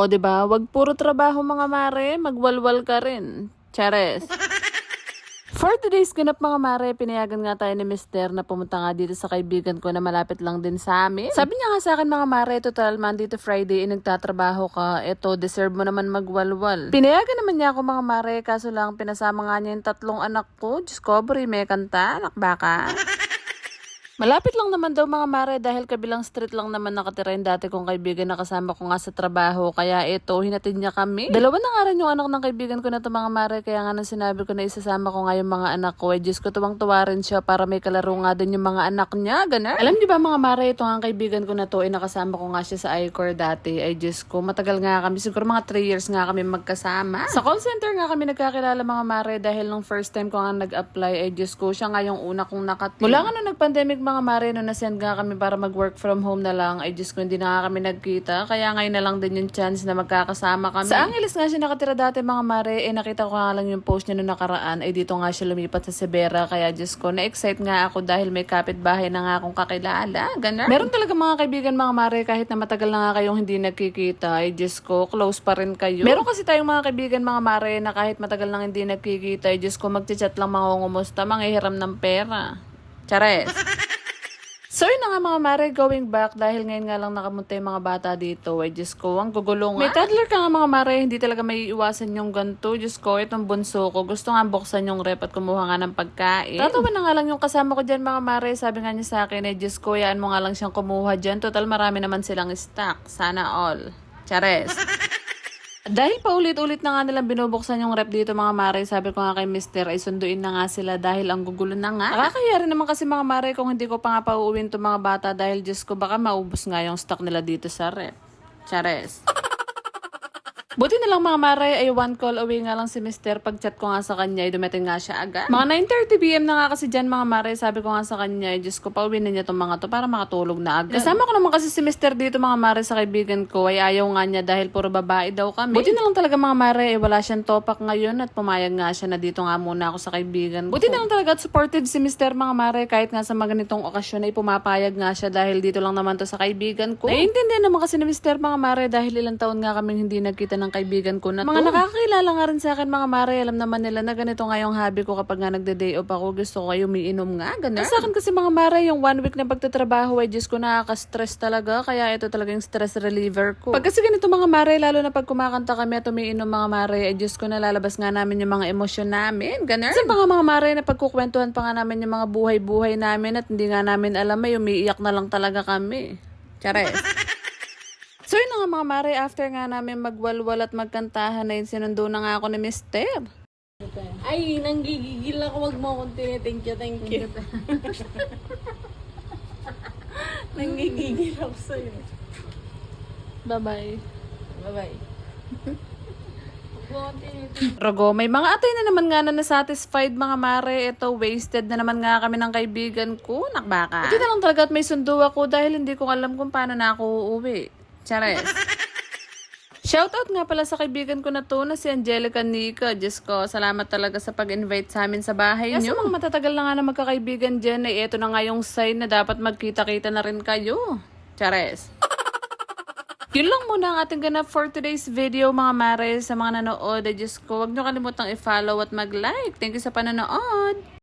O, di ba? Wag puro trabaho mga mare, magwalwal ka rin. Chares. For today's ganap mga mare, pinayagan nga tayo ni Mister na pumunta nga dito sa kaibigan ko na malapit lang din sa amin. Sabi niya nga sa akin mga mare, total Monday to Friday, eh, nagtatrabaho ka, eto, deserve mo naman magwalwal. Pinayagan naman niya ako mga mare, kaso lang pinasama nga niya yung tatlong anak ko. Buri, may kanta, anak baka. Malapit lang naman daw mga mare dahil kabilang street lang naman nakatira yung dati kong kaibigan na kasama ko nga sa trabaho. Kaya ito, hinatid niya kami. Dalawa na nga rin yung anak ng kaibigan ko na to mga mare. Kaya nga nang sinabi ko na isasama ko nga yung mga anak ko. Eh, Diyos ko tuwang-tuwa rin siya para may kalaro nga din yung mga anak niya. Ganun. Alam niyo ba mga mare, ito nga ang kaibigan ko na to, eh, nakasama ko nga siya sa iCore dati. Ay Diyos ko, matagal nga kami. Siguro mga 3 years nga kami magkasama. Sa call center nga kami nagkakilala mga mare dahil nung first time ko nga nag-apply. Ay Diyos ko, siya nga yung una kong nakatin. Mula nga nung nag-pandemic mga mare, nung nasend nga kami para mag-work from home na lang, ay Diyos ko, hindi na kami nagkita. Kaya ngayon na lang din yung chance na magkakasama kami. Sa Angeles nga siya nakatira dati mga mare, eh nakita ko nga lang yung post niya nung nakaraan, ay dito nga siya lumipat sa Severa. Kaya Diyos ko, na-excite nga ako dahil may kapitbahay na nga akong kakilala. Ganun. Meron talaga mga kaibigan mga mare, kahit na matagal na nga kayong hindi nagkikita, ay Diyos ko, close pa rin kayo. Meron kasi tayong mga kaibigan mga mare na kahit matagal nang hindi nagkikita, ay Diyos ko, magchat lang mangungumusta, manghihiram ng pera. Chares. So yun na nga mga mare, going back dahil ngayon nga lang nakamunta yung mga bata dito. Ay, Diyos ko, ang gugulo nga. May toddler ka nga mga mare, hindi talaga may iwasan yung ganito. Diyos ko, itong bunso ko, gusto nga buksan yung rep at kumuha nga ng pagkain. Tatawa na nga lang yung kasama ko dyan mga mare, sabi nga niya sa akin, eh, Diyos ko, yaan mo nga lang siyang kumuha dyan. Total marami naman silang stock. Sana all. Chares. Dahil paulit-ulit na nga nilang binubuksan yung rep dito mga mare, sabi ko nga kay mister ay sunduin na nga sila dahil ang gugulo na nga. Nakakaya rin naman kasi mga mare kung hindi ko pa nga pauuwin to mga bata dahil Diyos ko baka maubos nga yung stock nila dito sa rep. Chares. Buti na lang mga mare ay one call away nga lang si Mister. Pag chat ko nga sa kanya ay dumating nga siya agad. Mga 9.30pm na nga kasi dyan mga mare. Sabi ko nga sa kanya, ay Diyos ko, pauwi na niya itong mga to para makatulog na agad. Kasama ko naman kasi si Mister dito mga mare sa kaibigan ko. Ay ayaw nga niya dahil puro babae daw kami. Buti na lang talaga mga mare ay wala siyang topak ngayon at pumayag nga siya na dito nga muna ako sa kaibigan ko. Buti na lang talaga at supportive si Mister mga mare kahit nga sa mga ganitong okasyon ay pumapayag nga siya dahil dito lang naman to sa kaibigan ko. Naiintindihan naman kasi ni Mister mga mare dahil ilang taon nga kaming hindi nagkita ng kaibigan ko na to. Mga nakakakilala nga rin sa akin mga mare, alam naman nila na ganito nga yung hobby ko kapag nga nagde-day off ako, gusto ko ay umiinom nga, ganun. Sa akin kasi mga mare, yung one week na pagtatrabaho ay Diyos ko nakaka-stress talaga, kaya ito talaga yung stress reliever ko. Pag kasi ganito mga mare, lalo na pag kumakanta kami at umiinom mga mare, ay Diyos ko nalalabas nga namin yung mga emosyon namin, ganun. Sa mga mga mare na pagkukwentuhan pa nga namin yung mga buhay-buhay namin at hindi nga namin alam ay umiiyak na lang talaga kami. Chares. So yun na nga mga mare, after nga namin magwalwal at magkantahan na yun, sinundo na nga ako ni Mister. Ay, nanggigigil ako. Wag mo akong tiniting you. Thank you. nanggigigil ako sa'yo. Bye-bye. Bye-bye. Rago, may mga atay na naman nga na nasatisfied mga mare. Ito, wasted na naman nga kami ng kaibigan ko. Nakbaka. Ito na lang talaga at may sundo ako dahil hindi ko alam kung paano na ako uuwi. Chares. Shoutout nga pala sa kaibigan ko na to na si Angelica Nika. Diyos ko, salamat talaga sa pag-invite sa amin sa bahay niyo. Kasi mga matatagal na nga na magkakaibigan dyan, eh, ito na nga yung sign na dapat magkita-kita na rin kayo. Chares. Yun lang muna ang ating ganap for today's video mga mare. Sa mga nanood, ay Diyos ko, huwag nyo kalimutang i-follow at mag-like. Thank you sa panonood.